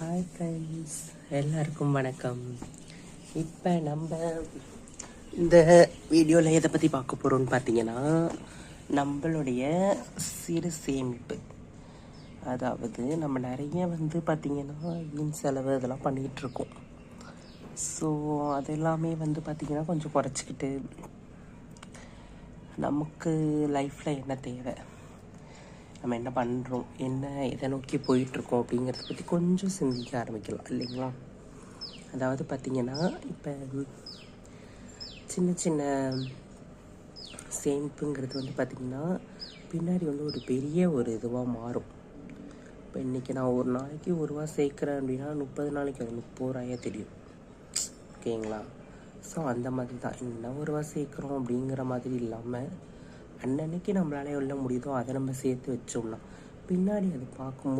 Hi friends எல்லாருக்கும் வணக்கம். இப்போ நம்ம இந்த வீடியோவில் எதை பற்றி பார்க்க போகிறோம்னு பார்த்தீங்கன்னா நம்மளுடைய சிறு சேமிப்பு. அதாவது நம்ம நிறைய வந்து பார்த்திங்கன்னா வீண் செலவு இதெல்லாம் பண்ணிகிட்ருக்கோம். ஸோ அது எல்லாமே வந்து பார்த்திங்கன்னா கொஞ்சம் குறைச்சிக்கிட்டு நமக்கு லைஃப்பில் என்ன தேவை? நம்ம என்ன பண்ணுறோம் என்ன எதை நோக்கி போயிட்டுருக்கோம் அப்படிங்கிறத பற்றி கொஞ்சம் சிந்திக்க ஆரம்பிக்கலாம். இல்லைங்களா? அதாவது பார்த்திங்கன்னா இப்போ சின்ன சின்ன சேமிப்புங்கிறது வந்து பார்த்திங்கன்னா பின்னாடி வந்து ஒரு பெரிய ஒரு இதுவாக மாறும். இப்போ இன்றைக்கி நான் ஒரு நாளைக்கு ஒரு ரூபா சேர்க்குறேன் அப்படின்னா முப்பது நாளைக்கு அது முப்பது ரூபாயே தெரியும். ஓகேங்களா? ஸோ அந்த மாதிரி தான். என்ன ஒரு ரூபா சேர்க்குறோம் அப்படிங்கிற மாதிரி இல்லாமல் அன்னன்னைக்கு நம்மளால எவ்வளோ முடியுதோ அதை நம்ம சேர்த்து வச்சோம்னா பின்னாடி அது பார்க்கும்போது